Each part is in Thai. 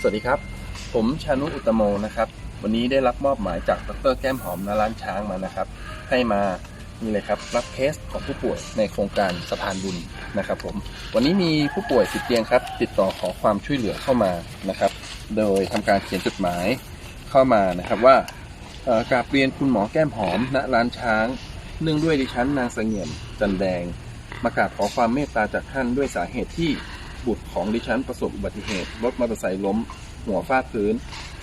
สวัสดีครับ ผมชานุอุตโมนะครับ วันนี้ได้รับมอบหมายจากดรแก้มหอมนาร้านช้างมานะครับ ให้มานี่เลยครับรับเคสของผู้ป่วยในโครงการสะพานบุญนะครับผมวันนี้มีผู้ป่วยติดเตียงครับ ติดต่อขอความช่วยเหลือเข้ามานะครับ โดยทำการเขียนจดหมายเข้ามานะครับว่ากราบเรียนคุณหมอแก้มหอมณร้านช้าง เนื่องด้วยดิฉันนางเสงี่ยมจันแดง มากราบขอความเมตตาจากท่านด้วยสาเหตุที่ บุตรของดิฉันประสบอุบัติเหตุ รถมอเตอร์ไซค์ล้ม หัวฟาดพื้น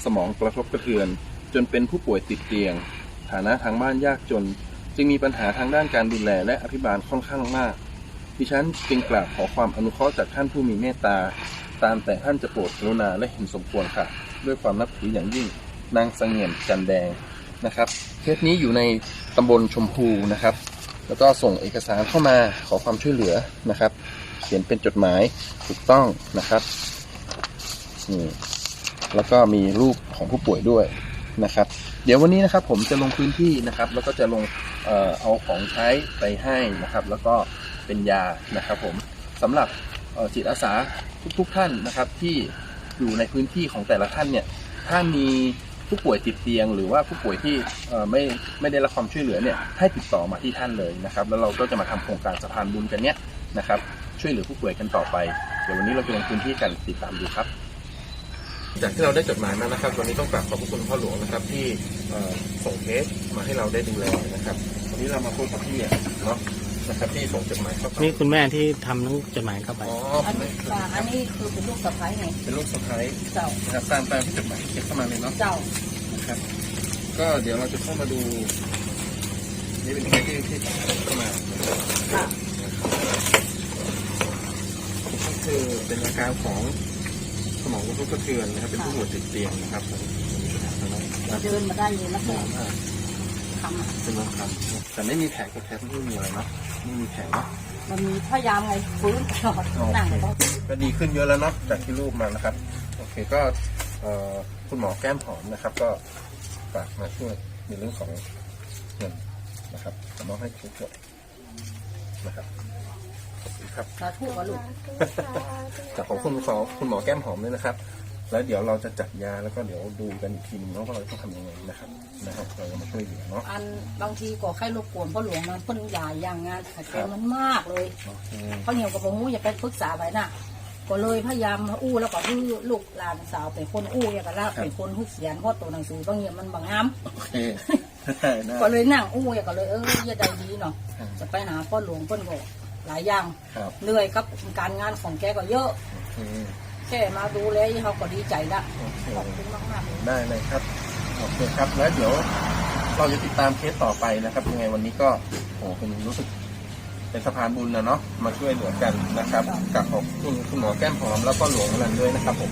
สมองกระทบกระเทือน จนเป็นผู้ป่วยติดเตียง ฐานะทางบ้านยากจน จึงมีปัญหาทางด้านการดูแลและอภิบาลค่อนข้างมาก ดิฉันจึงกราบขอความอนุเคราะห์จากท่านผู้มีเมตตา ตามแต่ท่านจะโปรดกรุณาและเห็นสมควรค่ะ ด้วยความนับถืออย่างยิ่ง นางเสงี่ยมจันแดงนะครับเคสนี้อยู่ในตำบลชมพูนะครับ แล้วก็ส่งเอกสารเข้ามาขอความช่วยเหลือนะครับ เขียนเป็นจดหมายถูกต้องนะครับนี่แล้วก็มีรูปของผู้ป่วยด้วยนะครับ เดี๋ยววันนี้นะครับผมจะลงพื้นที่นะครับ แล้วก็จะลงเอ่อเอาของใช้ไปให้นะครับ แล้วก็เป็นยานะครับ ผมสำหรับจิตอาสาทุกๆท่านนะครับ ที่อยู่ในพื้นที่ของแต่ละท่านเนี่ยถ้ามีผู้ป่วยติดเตียง หรือว่าผู้ป่วยที่ไม่ไม่ได้รับความช่วยเหลือเนี่ยให้ติดต่อมาที่ท่านเลยนะครับ แล้วเราก็จะมาทำโครงการสะพานบุญกันเนี้ยนะครับ ช่วยเหลือผู้ป่วยกันต่อไป เดี๋ยววันนี้เราจะลงพื้นที่กันติดตามดูครับ จากที่เราได้จดหมายมานะครับ วันนี้ต้องกราบขอบพระคุณพ่อหลวงนะครับ ที่เอ่อส่งเคสมาให้เราได้ดูแลนะครับวันนี้เรามาพบกับพี่อะเนาะนะครับที่ส่งจดหมายเข้ามานี่คุณแม่ที่ทำทั้งจดหมายเข้าไปอ๋ออันนี้ค่ะอันนี้คือเป็นลูกสะพ้ายไงเป็นลูกสะใภ้เจ้านะครับตามตามที่จดหมายเขียนเข้ามาเลยเนาะเจ้านะครับ ก็เดี๋ยวเราจะเข้ามาดูนี่เป็นเคสที่ที่เข้ามาค่ะ ก็ คือเป็นอาการของสมองกระทบกระเทือนนะครับ เป็นผู้ป่วยติดเตียงนะครับผมนะเดินมาได้เลยแล้วก็ทำอะเป็นน้องครับแต่ไม่มีแผลกดแทกไม่มีอะไรเนาะไม่มีแผลเนาะมันมีพยายามไงฟื้นตลอดหนังต้องก็ดีขึ้นเยอะแล้วเนาะจากที่รูปมานะครับ โอเคก็เอ่อคุณหมอแก้มหอมนะครับ ก็ฝากมาช่วยในเรื่องของเงินนะครับมอบให้ทุกคนนะครับขอบ คุณครับสาธุกับลูกจากของคุณหมอคุณหมอแก้มหอมด้วยนะครับ แล้วเดี๋ยวเราจะจัดยาแล้วก็เดี๋ยวดูกันอีกทีนึงเนาะว่าเราต้องทำยังไงนะครับนะครับ เราจะมาช่วยเหลือเนาะอันบางทีก็ไข้รบกวนพ่อหลวงมันเพิ่นยาอย่างงานแต่แกมันมากเลยโอเคเขาเหี่ยวกับผมอย่าไปปรึกษาไปน่ะก็เลยพยายามมาอู้แล้วก็คือลูกหลานสาวเป็นคนอู้อย่างกันละเป็นคนหุกเสียนเพราะตัวหนังสือบางอย่างมันบางงามโอเคได้ได้ก็เลยนั่งอู้อย่างก็เลยเอออย่าได้ดีเนาะจะไปหาพ่อหลวงเพิ่นก็ หลายอย่างครับเหนื่อยครับการงานของแกก็เยอะ โอเคแค่มาดูแลเขาก็ดีใจละโอเคขอบคุณมากมากๆเลยได้เลยครับโอเคครับแล้วเดี๋ยวเราจะติดตามเคสต่อไปนะครับยังไงวันนี้ก็โอ้เป็นรู้สึก เป็นสะพานบุญนะเนาะมาช่วยเหลือกันนะครับกับขอบคุณคุณหมอแก้มหอมแล้วก็หลวงอนันต์ด้วยนะครับผม